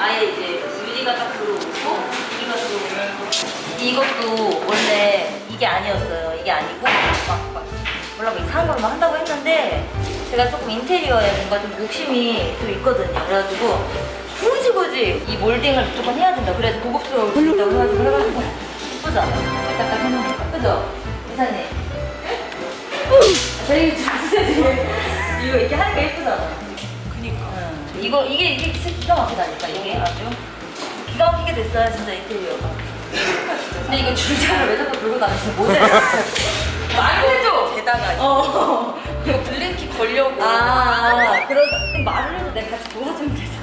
아예 이제 유리가 딱 들어오고 유리가 들어오면서 이것도 원래 이게 아니었어요. 이게 아니고 막, 막 몰라 뭐 이상한 걸막 한다고 했는데 제가 조금 인테리어에 뭔가 좀 욕심이 좀 있거든요. 그래가지고 굳이 굳이 이 몰딩을 무조건 해야 된다. 그래야지 고급스러울 수 있다고 해가지고 해가지고 예쁘잖아. 딱딱 해놓으니까 그죠? 이사님. 저희 주세요. 이거 이렇게 하니까 예쁘잖아. 이거 이게 이게 기가 막히다니까 이게 아주 기가 막히게 됐어요 진짜 인테리어가. 근데 이거 줄자를 왜 자꾸 들고 다니시는 모델? 말을 해줘. 게다가 어. 이거 블랭키 걸려고. 아 그러다 말을 해도 내가 같이 도와주면 되잖아.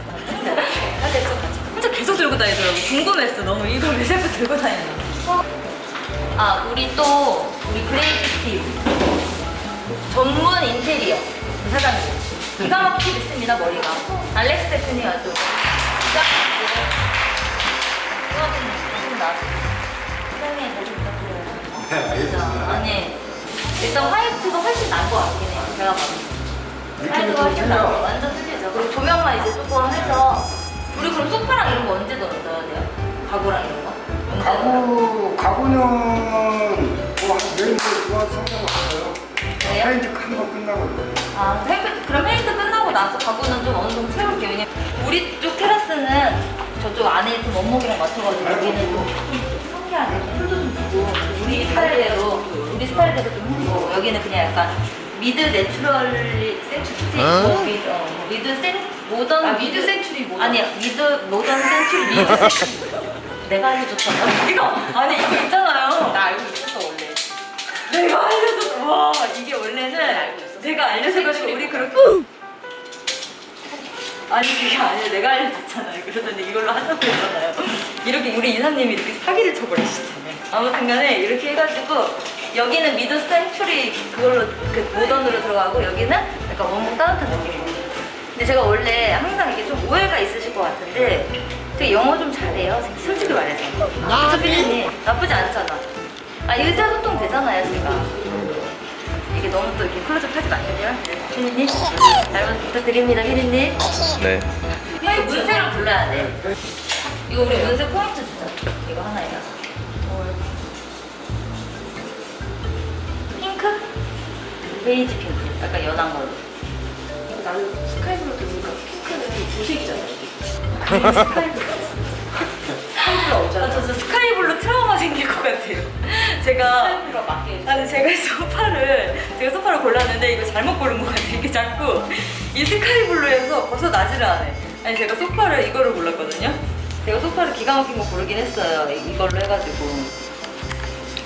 아, 됐어, 같이. 혼자 계속 들고 다니더라고. 궁금했어 너무 이걸 왜 자꾸 들고 다니나. 아 우리 또 우리 그레이트 팀 전문 인테리어 기가 막히게 됐습니다 머리가 알렉스 대표님 아주 쫙 고맙습니다 사장님 잘 부탁드려요 아니 일단 화이트가 훨씬 나은 것 같긴 해요 제가 봐도 화이트가 훨씬 나은 거 완전 틀리죠 그리고 조명만 이제 조금 해서 우리 그럼 소파랑 이런 거 언제 넣어야 돼요? 가구랑 이런 거? 언제? 가구, 가구는 뭐 내일 좋아서 성장 없어요. 그래요? 페인트 한번 끝나고 아, 페인트, 그럼 페인트 끝나고 나서 가구는 좀 어느 정도 채울게요. 왜냐면 우리 쪽 테라스는 저쪽 안에 좀 원목이랑 맞춰가지고 여기는 좀 성기하게 풀도 좀 주고 우리 스타일대로 우리 스타일대로 좀 해주고 여기는 그냥 약간 미드 내추럴 센츄리 뭐 미드, 어, 뭐 미드 센 모던 아, 미드 센츄리 뭐야? 아니야 미드 모던 센츄리 미드 센츄리. 내가 알려줬잖아. 이거. 아니 이거 있잖아요. 나 알고 있었어, 원래. 내가 알려줬 와 이게 원래는 있어. 내가 알려줘가지고 우리 그렇게 아니 그게 아니라 내가 알려줬잖아요. 그러더니 이걸로 하자고 했잖아요. 이렇게 우리 이사님이 이렇게 사기를 쳐버리시잖아요. 아무튼간에 이렇게 해가지고 여기는 미드 센츄리 그걸로 그 모던으로 들어가고 여기는 약간 원목 따뜻한 느낌이에요 근데 제가 원래 항상 이게 좀 오해가 있으실 것 같은데 되게 영어 좀 잘해요. 솔직히 말해서. 그쵸 피디님 나쁘지 않잖아. 아 의사 소통 되잖아요 제가 이게 너무 또 이렇게 클로즈업 하지 마시고요? 피디님? 잘 부탁드립니다 피디님. 네. 이거 문세로 불러야 돼. 이거 우리 문세 포인트 주자. 이거 하나에다가 핑크? 베이지 핑크. 약간 연한 걸로. 나는 스카이블루 들으니까 핑크는 도색이잖아. 스카이블 제가 맞게. 아니 제가 소파를 제가 소파를 골랐는데 이거 잘못 고른 것 같아요. 이게 자꾸 이 스카이블루에서 벗어나지를 않아요. 아니 제가 소파를 이거를 골랐거든요. 제가 소파를 기가 막힌 거 고르긴 했어요. 이- 이걸로 해가지고.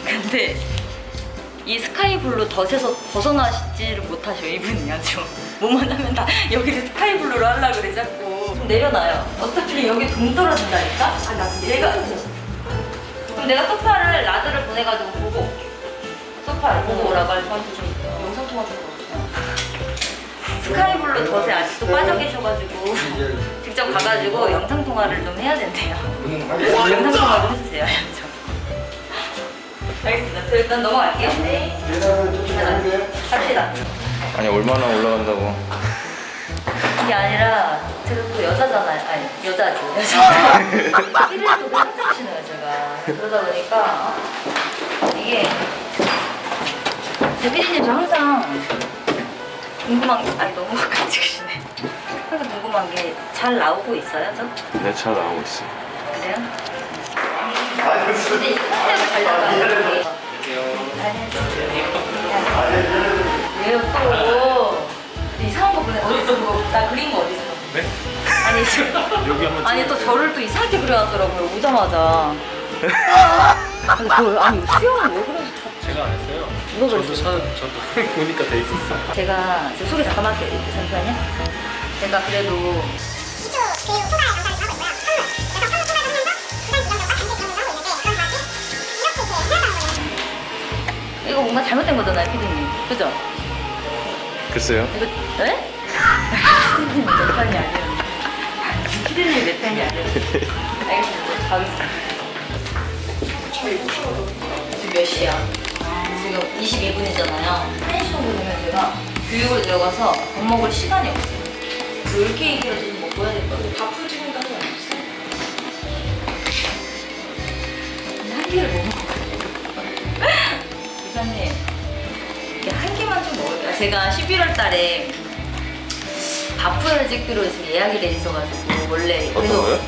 근데 이 스카이블루 덫에서 벗어나시지를 못하셔 이분이 아주 뭐만 하면 다 여기를 스카이블루로 하려 그래 자꾸 좀 내려놔요. 어차피 여기 동 떨어진다니까. 아, 나 얘가 그럼 내가 소파를 라드를 보내가지고 보고 올게. 소파를 보고 오라고 할좀 영상 통화 좀 걸어주세요. 스카이블루 덫에 아직도 빠져 계셔가지고 직접 가가지고 영상 통화를 좀 해야 된대요. 영상 통화 좀 해주세요. 저. 알겠습니다. 저 일단 넘어갈게요. 네. 갑시다. 아니 얼마나 올라간다고? 이게 아니라 제가 또 여자잖아요. 아니 여자지. 여자. 그러다 보니까 이게 대피디님 저 항상 궁금한 게 아니 너무 가까이 시네 항상 궁금한 게 잘 나오고 있어요 저? 내차 나오고 있어. 그래요? 근데 스타일을 잘 나가요. 왜요 또 이상한 거 보내 어디서 그거 나 그린 거 어디서? 네? 아니 저 여기 한번 아니 또 저를 또 이상하게 그려놨더라고요 오자마자. 아니 그 아니 수영은 왜 그러지? 제가 안 했어요. 누가 저도 그랬어요? 사, 저도 보니까 돼 있었어. 제가 제 소개 잠깐만 할게요. 잠시만요. 제가 그래도 이거 뭔가 잘못된 거잖아요, 피디님. 그죠? 글쎄요. 이거 네? 피디님 내 편이 아니에요. 피디님 내 편이 아니에요. 알겠습니다. 가겠습니다. 지금 몇 시야? 지금 22분이잖아요. 1시 정도 되면 제가 교육을 들어가서 밥 먹을 시간이 없어요. 롤케이크라도 좀 먹어야 될 것 같아요. 밥 풀지는 까지 없어요. 근데 한 끼를 못 먹어요. 이사님, 이게 한 개만 좀 먹을까요? 아, 제가 11월 달에 밥풀을 찍기로 지금 예약이 돼 있어가지고 원래 어떤 거요?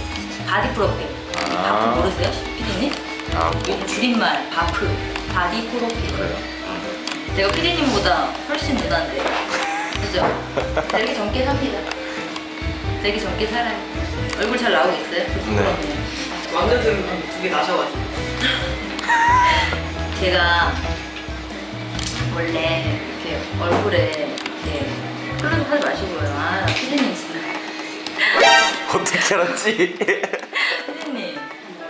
바디 프로필. 바프 아. 모르세요? 피디님? 아, 줄임말 바프 바디 프로필 그래요? 제가 피디님보다 훨씬 누난데 그죠? 되게 젊게 삽니다 되게 젊게 살아요 얼굴 잘 나오고 있어요? 네. 왕년생은 두개 나셔가지고. 제가 원래 이렇게 얼굴에 이렇게 클로즈업 하지 마시고요 아 피디님 진짜 어떻게 알았지?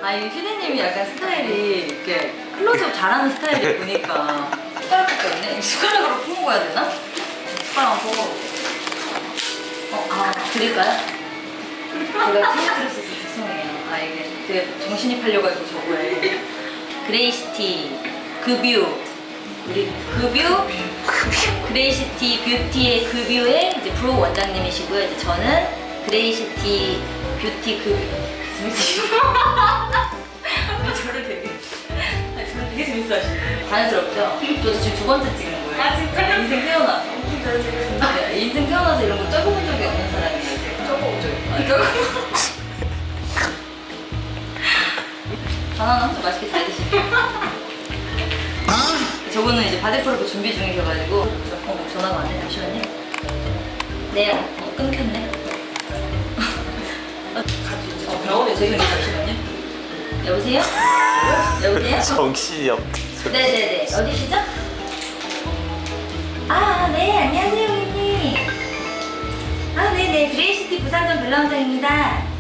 아, 이 휴대님이 약간 스타일이 이렇게 클로즈업 잘하는 스타일이 보니까 숟가락 때문에 숟가락으로 퍼먹어야 되나? 숟가락 퍼먹어. 어, 아, 드릴까요? 제가 틀려드렸어서 죄송해요. 아, 이게 되게 정신이 팔려가지고 저거에. 그레이시티, 그뷰, 우리 그뷰, 그레이시티 뷰티의 그뷰의 이제 프로 원장님이시고요. 이제 저는 그레이시티 뷰티 그뷰. 왜 저를 되게, 아니, 저를 되게 재밌어 하시네. 자연스럽죠? 저도 지금 두 번째 찍는 거예요. 아, 진짜? 인생 태어나서. 네, 인생 태어나서 이런 거 쪄본 적이 없는 사람이에요. 제가. 아, 쪄본 바나나 엄청 맛있게 잘 드시고. 저분은 이제 바데프로도 준비 중이셔가지고 어, 전화가 왔네 잠시만요 네 어, 끊겼네 어, 병원에 제가 잠시만요 여보세요? 여보세요? 정신이 없. 네네네 어디시죠? 아 네 안녕하세요 고객님 아 네네 그레이시티 부산점 별남장입니다